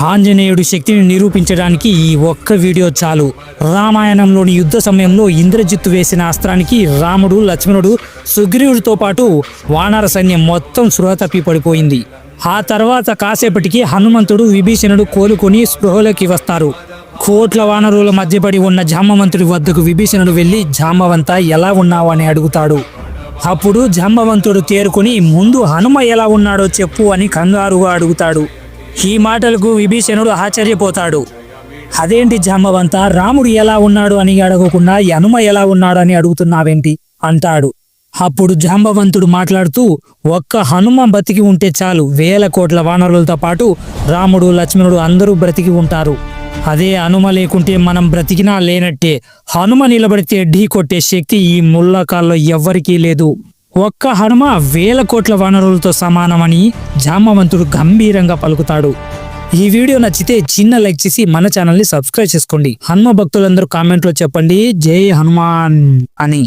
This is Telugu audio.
ఆంజనేయుడి శక్తిని నిరూపించడానికి ఈ ఒక్క వీడియో చాలు. రామాయణంలోని యుద్ధ సమయంలో ఇంద్రజిత్తు వేసిన అస్త్రానికి రాముడు లక్ష్మణుడు సుగ్రీవుడితో పాటు వానర సైన్యం మొత్తం స్పృహ తప్పి పడిపోయింది. ఆ తర్వాత కాసేపటికి హనుమంతుడు విభీషణుడు కోలుకొని స్పృహలోకి వస్తారు. కోట్ల వానరుల మధ్యపడి ఉన్న జామవంతుడి వద్దకు విభీషణుడు వెళ్ళి జామవంత ఎలా ఉన్నావు? అని అడుగుతాడు. అప్పుడు జాంబవంతుడు తేరుకొని ముందు హనుమ ఎలా ఉన్నాడో చెప్పు అని కంగారుగా అడుగుతాడు. ఈ మాటలకు విభీషణుడు ఆశ్చర్యపోతాడు. అదేంటి జాంబవంత? రాముడు ఎలా ఉన్నాడు అని అడగకుండా యనుమ హనుమ ఎలా ఉన్నాడు అని అడుగుతున్నావేంటి? అంటాడు. అప్పుడు జాంబవంతుడు మాట్లాడుతూ ఒక్క హనుమ బతికి ఉంటే చాలు. వేల కోట్ల వానరులతో పాటు రాముడు లక్ష్మణుడు అందరూ బ్రతికి ఉంటారు. అదే హనుమ లేకుంటే మనం బ్రతికినా లేనట్టే. హనుమ నిలబడితే ఢీ కొట్టే శక్తి ఈ ముల్లకాల్లో ఎవ్వరికీ లేదు. ఒక్క హనుమ వేల కోట్ల వనరులతో సమానమని జామవంతుడు గంభీరంగా పలుకుతాడు. ఈ వీడియో నచ్చితే చిన్న లైక్ చేసి మన ఛానల్ని సబ్స్క్రైబ్ చేసుకోండి. హనుమ భక్తులందరూ కామెంట్లో చెప్పండి. జై హనుమాన్ అని.